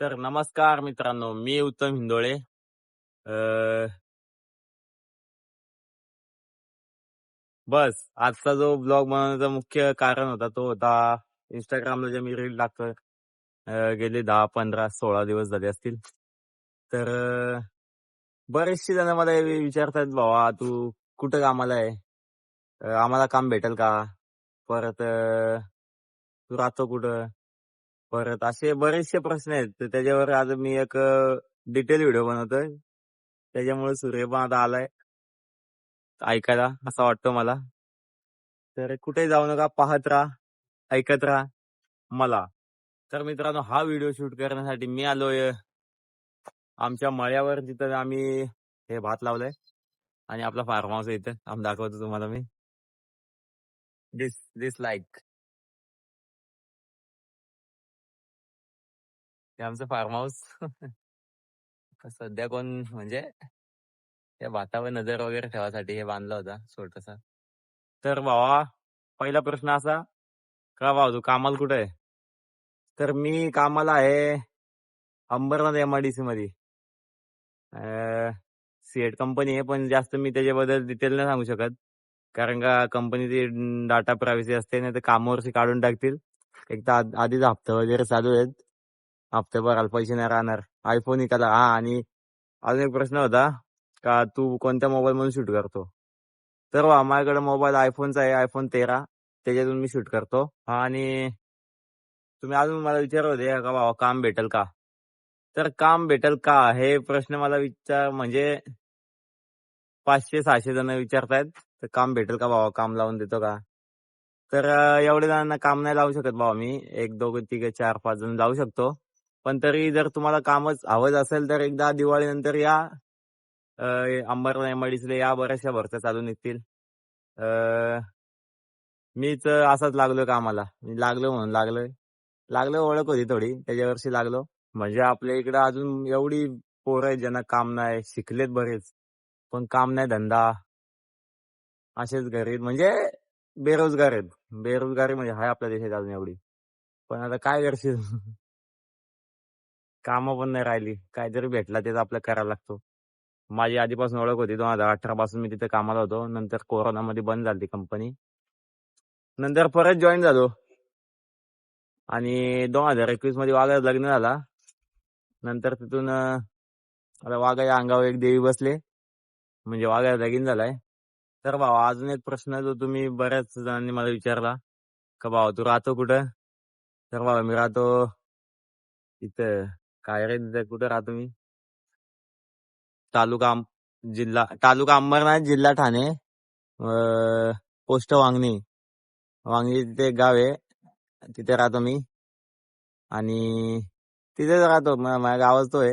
तर नमस्कार मित्रांनो मी उत्तम हिंदोळे. बस आजचा जो ब्लॉग बनवण्याचं मुख्य कारण होता तो होता इंस्टाग्रामला जे मी रील टाकतोय गेले दहा पंधरा सोळा दिवस झाले असतील. तर बरेचशे जण मला विचारतात भावा तू कुठं कामाला आहे? आम्हाला काम भेटेल का? परत तू राहतो कुठं? परत असे बरेचसे प्रश्न आहेत. तर त्याच्यावर आज मी एक डिटेल व्हिडिओ बनवतोय. त्याच्यामुळे सूर्य पण आता आलाय. ऐकायला असं वाटतं मला. तर कुठे जाऊ नका पाहत राहा ऐकत राहा मला. तर मित्रांनो हा व्हिडिओ शूट करण्यासाठी मी आलोय. आमच्या मळ्यावर जिथं आम्ही हे भात लावलंय. आणि आपला फार्म हाऊस इथं. आम्ही दाखवतो तुम्हाला मी. दिस दिस लाईक हे आमचं फार्म हाऊस सध्या कोण म्हणजे या भातावर नजर वगैरे ठेवासाठी हे बांधलं होता छोटासा. तर भावा पहिला प्रश्न असा का भाऊ तू कामाला कुठे आहे? तर मी कामाला आहे अंबरनाथ एमआयडीसी मध्ये. सीएट कंपनी आहे पण जास्त मी त्याच्याबद्दल डिटेल नाही सांगू शकत. कारण का कंपनीची डाटा प्रायव्हसी असते नाही तर कामावरची काढून टाकतील. एक तर आधीच हप्ता वगैरे चालू आहेत. हप्ते भरायला पैसे नाही राहणार. आयफोन निकाला हा आणि अजून एक प्रश्न होता का तू कोणत्या मोबाईल मधून शूट करतो? तर वा माझ्याकडे मोबाईल आयफोनचा आहे आयफोन तेरा. त्याच्यातून मी शूट करतो. आणि तुम्ही अजून मला विचारत होते का बाबा काम भेटेल का? तर काम भेटेल का? हे प्रश्न मला विचार म्हणजे पाचशे सहाशे जण विचारतायत तर काम भेटेल का बाबा? काम लावून देतो का? तर एवढे जणांना काम नाही लावू शकत बाबा मी. एक दोघं तिघे चार पाच जण लावू शकतो. पण तरी जर तुम्हाला कामच हवंच असेल तर एकदा दिवाळीनंतर या. अंबरनाथ एमआयडीसीला या बऱ्याचशा भरत्या चालू निघतील. मीच असाच लागलो कामाला. मी लागलो म्हणून लागलोय. लागलो ओळख होती थोडी त्याच्या वर्षी लागलो. म्हणजे आपल्या इकडे अजून एवढी पोरं आहेत ज्यांना काम नाही शिकलेत बरेच. पण काम नाही धंदा. असेच घरी म्हणजे बेरोजगार आहेत. बेरोजगारी म्हणजे आहे आपल्या देशात अजून एवढी. पण आता काय करशील? कामं पण नाही राहिली. काहीतरी भेटला तेच आपलं करायला लागतो. माझी आधीपासून ओळख होती दोन हजार अठरा पासून मी तिथे कामाला होतो. नंतर कोरोनामध्ये बंद झाली कंपनी नंतर परत जॉईन झालो. आणि दोन हजार एकवीसमध्ये वाघाचं लग्न झाला. नंतर तिथून वाघाच्या अंगावर एक देवी बसले. म्हणजे वाघाचं लगीन झालाय. तर भावा अजून एक प्रश्न जो तुम्ही बऱ्याच जणांनी मला विचारला का भावा तू राहतो कुठं? तर भावा मी राहतो इथं. काय रे तिथं कुठं राहतो मी? तालुका जिल्हा तालुका अंबरनाथ जिल्हा ठाणे. अं, पोस्ट वांगणी. वांगणी तिथे एक गाव आहे. तिथे राहतो मी. आणि तिथेच राहतो. माझ्या गावात तो आहे.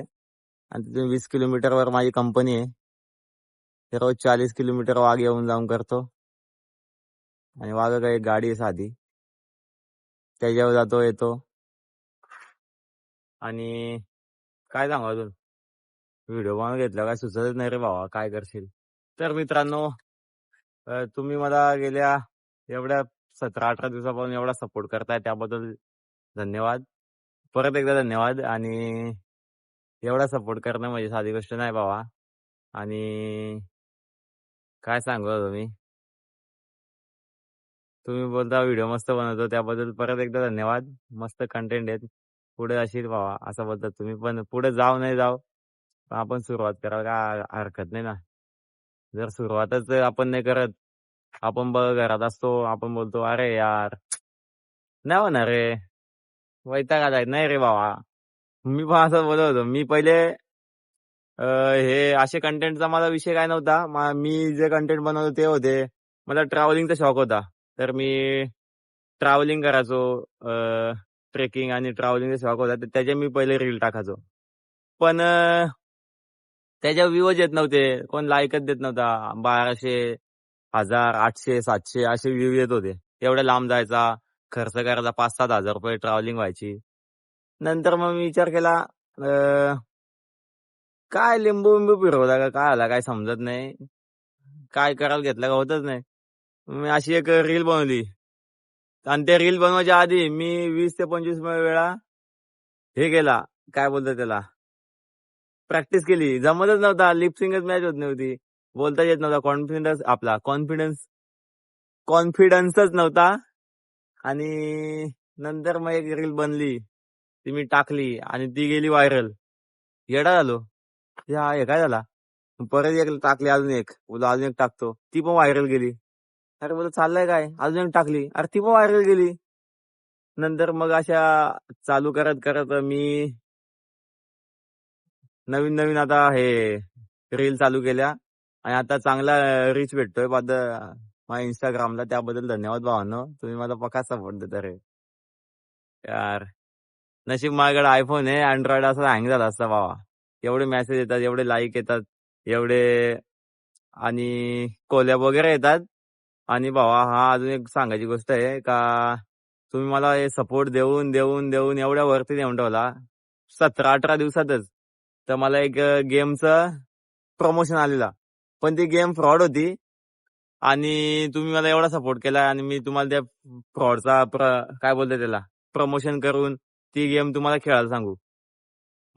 आणि तिथून वीस किलोमीटरवर माझी कंपनी आहे. ते रोज चाळीस किलोमीटर वाघ येऊन जाऊन करतो. आणि वाघ काही गाडी आहे साधी. त्याच्यावर जातो येतो. आणि काय सांगू अजून? व्हिडिओ बनवून घेतला काय सुचतच नाही रे भावा काय करशील? तर मित्रांनो अं, तुम्ही मला गेल्या एवढ्या सतरा अठरा दिवसापासून एवढा सपोर्ट करताय त्याबद्दल धन्यवाद. परत एकदा धन्यवाद आणि एवढा सपोर्ट करणं म्हणजे साधी गोष्ट नाही बाबा आणि काय सांगू आता तुम्ही तुम्ही बोलता व्हिडिओ मस्त बनवतो त्याबद्दल परत एकदा धन्यवाद. मस्त कंटेंट आहेत. पुढे असेल बाबा असं बोलतात तुम्ही पण पुढे जाऊ नाही जाऊ पण आपण सुरुवात करावं. का हरकत नाही ना. जर सुरुवातच आपण नाही करत आपण बघ घरात असतो आपण बोलतो अरे यार नाही होणार रे. वैताग आलाय. नाही रे बाबा मी पण असं बोलत होतो. मी पहिले हे असे कंटेंटचा माझा विषय काय नव्हता. मी जे कंटेंट बनवतो ते होते. मला ट्रॅव्हलिंगचा शौक होता. तर मी ट्रॅव्हलिंग करायचो. ट्रेकिंग आणि ट्रॅव्हलिंग सेवा होता तर त्याचे मी पहिले रील टाकायचो. पण त्याच्या व्ह्यूज येत नव्हते. कोण लाईकच देत नव्हता. बाराशे हजार आठशे सातशे असे व्ह्यू येत होते. एवढ्या लांब जायचा खर्च करायचा पाच सात हजार रुपये ट्रॅव्हलिंग व्हायची. नंतर मग मी विचार केला काय लिंबू बिंबू फिरवला का? काय आला काय समजत नाही. काय करायला घेतलं का? होतच नाही. मी अशी एक रील बनवली. आणि त्या रील बनवायच्या आधी मी वीस ते पंचवीस वेळा हे केला. काय बोलतात त्याला? प्रॅक्टिस केली. जमतच नव्हता. लिपसिंगच मॅच होत नव्हती. बोलता येत नव्हता. कॉन्फिडन्स आपला. कॉन्फिडन्स कॉन्फिडन्सच नव्हता. आणि नंतर मग एक रील बनली. ती मी टाकली आणि ती गेली व्हायरल येडा झालो. हा हे काय झाला? परत एक टाकली अजून एक. बोला अजून एक टाकतो. ती पण व्हायरल गेली. अरे बोल चाललंय काय? अजून एक टाकली. अरे ती पण व्हायरल गेली. नंतर मग अशा चालू करत करत मी नवीन नवीन आता हे रील चालू केल्या. आणि आता चांगला रीच भेटतोय. बाद माझ्या इंस्टाग्रामला त्याबद्दल धन्यवाद भावांनो. तुम्ही मला पक्का सपोर्ट देता रे. यार नशीब माझ्याकडे आयफोन आहे. अँड्रॉइड असं हँग झाला असता भावा. एवढे मेसेज येतात एवढे लाईक येतात एवढे आणि कोल्याब वगैरे येतात. आणि भावा हा अजून एक सांगायची गोष्ट आहे का तुम्ही मला हे सपोर्ट देऊन देऊन देऊन एवढ्या वरती नेऊन ठेवला. सतरा अठरा दिवसातच. तर मला एक गेमचं प्रमोशन आलेला. पण ती गेम फ्रॉड होती. आणि तुम्ही मला एवढा सपोर्ट केला आणि मी तुम्हाला त्या फ्रॉडचा प्र काय बोलते त्याला प्रमोशन करून ती गेम तुम्हाला खेळायला सांगू.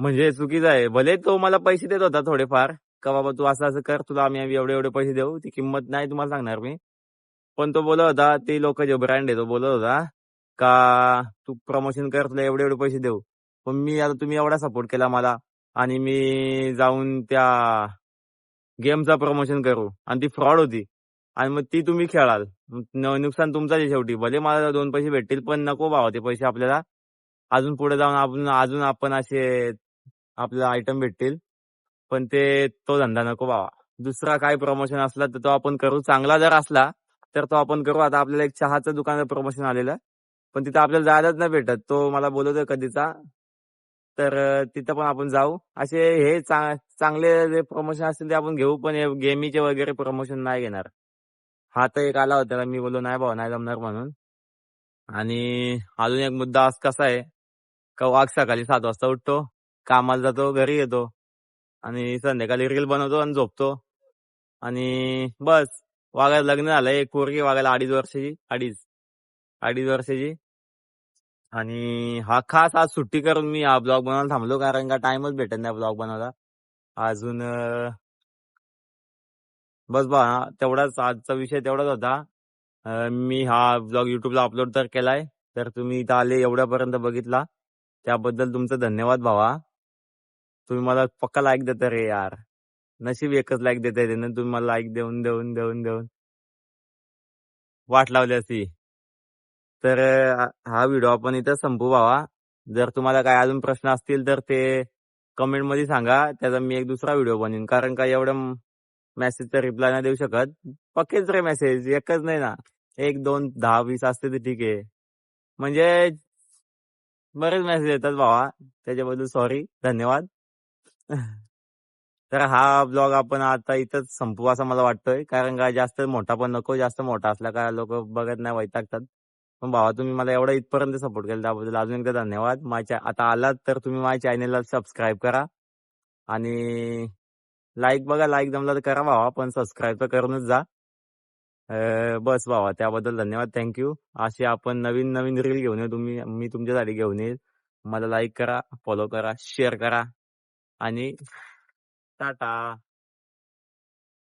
म्हणजे चुकीचं आहे. भले तो मला पैसे देत होता थोडेफार का बाबा तू असं असं कर तुला आम्ही एवढे एवढे पैसे देऊ. ती किंमत नाही तुम्हाला सांगणार मी. पण तो बोलत होता ते लोक जे ब्रँड आहे तो बोलत होता का तू प्रमोशन कर तुला एवढे एवढे पैसे देऊ. पण मी आता तुम्ही एवढा सपोर्ट केला मला आणि मी जाऊन त्या गेमचा प्रमोशन करू. आणि ती फ्रॉड होती. आणि मग ती तुम्ही खेळाल. नुकसान तुमचा आहे शेवटी. भले मला दोन पैसे भेटतील पण नको भावा ते पैसे आपल्याला. अजून पुढे जाऊन आपण अजून आपण असे आपल्याला आयटम भेटतील. पण ते तो धंदा नको भावा. दुसरा काय प्रमोशन असला तर तो आपण करू. चांगला जर असला तर तो आपण करू. आता आपल्याला एक चहाचं दुकानाचं प्रमोशन आलेलं पण तिथं आपल्याला जायलाच नाही भेटत. तो मला बोलवतोय कधीचा. तर तिथं पण आपण जाऊ. असे हे चांगले जे प्रमोशन असतील ते आपण घेऊ. पण हे गेमीचे वगैरे प्रमोशन नाही घेणार. हा तर एक आला होता. मी बोललो नाही भाऊ नाही जमणार म्हणून. आणि अजून एक मुद्दा आज कसा आहे? का वाघ सकाळी सात वाजता उठतो. कामाला जातो घरी येतो. आणि संध्याकाळी रील बनवतो आणि झोपतो. आणि बस. वाघाचं लग्न झालंय. एक पोरगी वाघाला अडीच वर्षाची अडीच अडीच वर्षाची. आणि हा खास आज सुट्टी करून मी हा ब्लॉग बनवायला थांबलो कारण का टाइमच भेटत नाही ब्लॉग बनवायला. अजून बस बा तेवढाच आजचा विषय तेवढाच होता. मी हा ब्लॉग युट्यूबला अपलोड तर केलाय. तर तुम्ही इथं आले एवढ्यापर्यंत बघितला. त्याबद्दल तुमचं धन्यवाद भावा. तुम्ही मला पक्का लाईक देता रे यार. नशीब एकच लाईक देता येते ना तुम्ही मला लाईक देऊन देऊन देऊन देऊन. वाट लावली असती. तर हा व्हिडिओ आपण इथं संपू भावा. जर तुम्हाला काय अजून प्रश्न असतील तर ते कमेंटमध्ये सांगा. त्याचा मी एक दुसरा व्हिडिओ बनवीन. कारण का एवढं मेसेजचा रिप्लाय नाही देऊ शकत. पक्केच रे मेसेज एकच नाही ना. एक दोन दहा वीस असते तर ठीक आहे. म्हणजे बरेच मेसेज येतात भावा. त्याच्याबद्दल सॉरी धन्यवाद. तर हा ब्लॉग आपण आता इथंच संपू असं मला वाटतोय. कारण का जास्त मोठा पण नको जास्त मोठा असला का लोक बघत नाही वैतागतात. पण भावा तुम्ही मला एवढा इथपर्यंत सपोर्ट केला त्याबद्दल अजून एकदा धन्यवाद. माझ्या आता आलात तर तुम्ही माझ्या चॅनेलला सबस्क्राईब करा. आणि लाईक बघा लाईक जमला तर करा भावा पण सबस्क्राईब तर करूनच जा. बस भावा त्याबद्दल धन्यवाद. थँक्यू असे आपण नवीन नवीन रील घेऊन येऊ. तुम्ही मी तुमच्यासाठी घेऊन येईल. मला लाईक करा फॉलो करा शेअर करा. आणि 哒哒